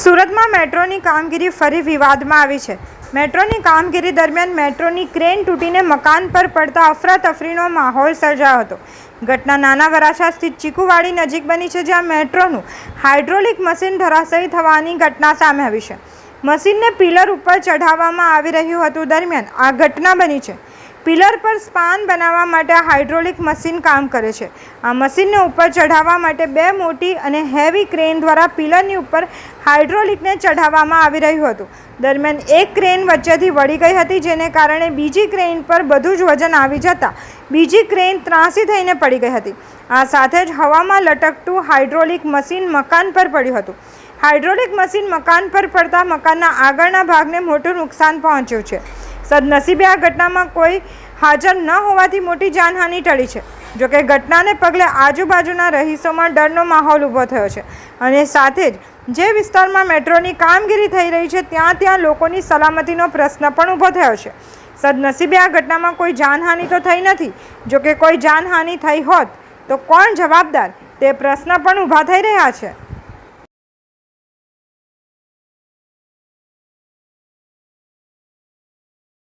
સુરતમાં મેટ્રોની કામગીરી ફરી વિવાદમાં આવી છે. મેટ્રોની કામગીરી દરમિયાન મેટ્રોની ક્રેન તૂટીને મકાન પર પડતા અફરાતફરીનો માહોલ સર્જાયો હતો. ઘટના નાના વરાછા સ્થિત ચીકુવાડી નજીક બની છે, જ્યાં મેટ્રોનું હાઇડ્રોલિક મશીન ધરાશયી થવાની ઘટના સામે આવી છે. મશીનને પિલર ઉપર ચઢાવવામાં આવી રહ્યું હતું દરમિયાન આ ઘટના બની છે. પિલર પર સ્પાન બનાવવા માટે હાઇડ્રોલિક મશીન કામ કરે છે. આ મશીનને ઉપર ચઢાવવા માટે બે મોટી અને હેવી ક્રેન દ્વારા પિલરની ઉપર હાઇડ્રોલિકને ચઢાવવામાં આવી રહ્યું હતું. દરમિયાન એક ક્રેન વચ્ચેથી વળી ગઈ હતી, જેને કારણે બીજી ક્રેન પર બધું જ વજન આવી જતાં બીજી ક્રેન ત્રાસી થઈને પડી ગઈ હતી. આ સાથે જ હવામાં લટકતું હાઇડ્રોલિક મશીન મકાન પર પડ્યું હતું. હાઇડ્રોલિક મશીન મકાન પર પડતા મકાનના આગળના ભાગને મોટું નુકસાન પહોંચ્યું છે. સદનસીબે આ ઘટનામાં કોઈ હાજર ન હોવાથી મોટી જાનહાનિ ટળી છે. જોકે ઘટનાને પગલે આજુબાજુના રહીશોમાં ડરનો માહોલ ઊભો થયો છે અને સાથે જ જે વિસ્તારમાં મેટ્રોની કામગીરી થઈ રહી છે, ત્યાં ત્યાં લોકોની સલામતીનો પ્રશ્ન પણ ઊભો થયો છે. સદનસીબે આ ઘટનામાં કોઈ જાનહાનિ તો થઈ નથી. જોકે કોઈ જાનહાનિ થઈ હોત તો કોણ જવાબદાર? તે પ્રશ્ન પણ ઊભા થઈ રહ્યા છે.